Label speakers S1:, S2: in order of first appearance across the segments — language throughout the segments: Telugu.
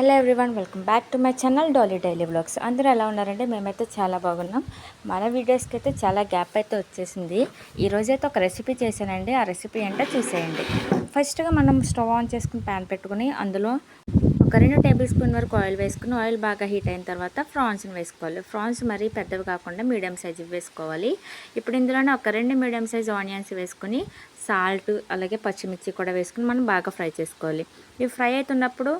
S1: hello everyone welcome back to my channel Dolly daily vlogs అందరూ ఎలా ఉన్నారంటే మేమైతే చాలా బాగున్నాం మన వీడియోస్కి అయితే చాలా గ్యాప్ అయితే వచ్చేసింది ఈరోజైతే ఒక రెసిపీ చేశానండి ఆ రెసిపీ అంటే చూసేయండి ఫస్ట్గా మనం స్టవ్ ఆన్ చేసుకుని ప్యాన్ పెట్టుకుని అందులో ఒక రెండు టేబుల్ స్పూన్ వరకు ఆయిల్ వేసుకుని ఆయిల్ బాగా హీట్ అయిన తర్వాత ఫ్రాన్స్ని వేసుకోవాలి ఫ్రాన్స్ మరీ పెద్దవి కాకుండా మీడియం సైజు వేసుకోవాలి ఇప్పుడు ఇందులోనే ఒక రెండు మీడియం సైజు ఆనియన్స్ వేసుకుని సాల్ట్ అలాగే పచ్చిమిర్చి కూడా వేసుకుని మనం బాగా ఫ్రై చేసుకోవాలి ఇవి ఫ్రై అవుతున్నప్పుడు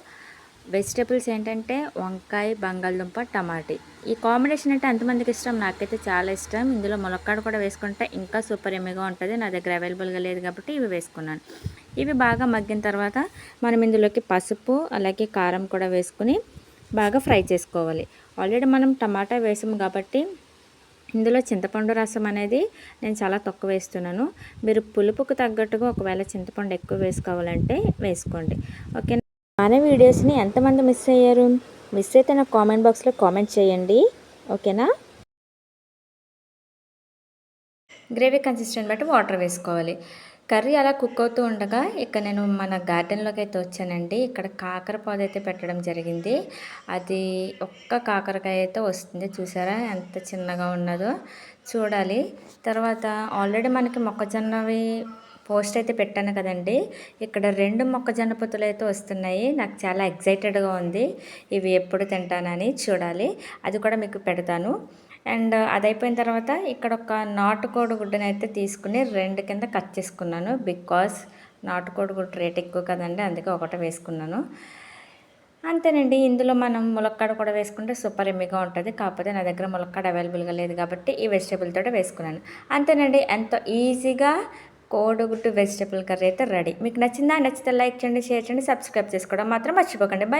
S1: వెజిటేబుల్స్ ఏంటంటే వంకాయ బంగాళదుంప టమాటీ ఈ కాంబినేషన్ అంటే ఎంతమందికి ఇష్టం నాకైతే చాలా ఇష్టం ఇందులో ములక్కాడ కూడా వేసుకుంటే ఇంకా సూపర్ ఎమ్మెగా ఉంటుంది నా దగ్గర అవైలబుల్గా లేదు కాబట్టి ఇవి వేసుకున్నాను ఇవి బాగా మగ్గిన తర్వాత మనం ఇందులోకి పసుపు అలాగే కారం కూడా వేసుకుని బాగా ఫ్రై చేసుకోవాలి ఆల్రెడీ మనం టమాటా వేసాము కాబట్టి ఇందులో చింతపండు రసం అనేది నేను చాలా తక్కువ వేస్తున్నాను మీరు పులుపుకు తగ్గట్టుగా ఒకవేళ చింతపండు ఎక్కువ వేసుకోవాలంటే వేసుకోండి ఓకే మన వీడియోస్ని ఎంతమంది మిస్ అయ్యారు మిస్ అయితే నాకు కామెంట్ బాక్స్లో కామెంట్ చేయండి ఓకేనా
S2: గ్రేవీ కన్సిస్టెంట్ బట్టి వాటర్ వేసుకోవాలి కర్రీ అలా కుక్ అవుతూ ఉండగా ఇక్కడ నేను మన గార్డెన్లోకి అయితే వచ్చానండి ఇక్కడ కాకర పొద అయితే పెట్టడం జరిగింది అది ఒక్క కాకరకాయ అయితే వస్తుంది చూసారా ఎంత చిన్నగా ఉన్నదో చూడాలి తర్వాత ఆల్రెడీ మనకి మొక్కజొన్నవి పోస్ట్ అయితే పెట్టాను కదండి ఇక్కడ రెండు మొక్కజొన్న పొత్తులు అయితే వస్తున్నాయి నాకు చాలా ఎగ్జైటెడ్గా ఉంది ఇవి ఎప్పుడు తింటానని చూడాలి అది కూడా మీకు పెడతాను అండ్ అది అయిపోయిన తర్వాత ఇక్కడ ఒక నాటుకోడి గుడ్డని అయితే తీసుకుని రెండు కింద కట్ చేసుకున్నాను బికాస్ నాటుకోడి గుడ్డు రేట్ ఎక్కువ కదండి అందుకే ఒకటి వేసుకున్నాను అంతేనండి ఇందులో మనం ములక్కాడ కూడా వేసుకుంటే సూపర్ ఎమ్మిగా ఉంటుంది కాకపోతే నా దగ్గర ములక్కాడ అవైలబుల్గా లేదు కాబట్టి ఈ వెజిటేబుల్ తోట వేసుకున్నాను అంతేనండి ఎంతో ఈజీగా కోడుగుట్టు వెజిటబుల్ కర్రీ అయితే రెడీ మీకు నచ్చిందా నచ్చితే లైక్ చేయండి షేర్ చేయండి సబ్స్క్రైబ్ చేసుకోవడం మాత్రం మర్చిపోకండి బాయ్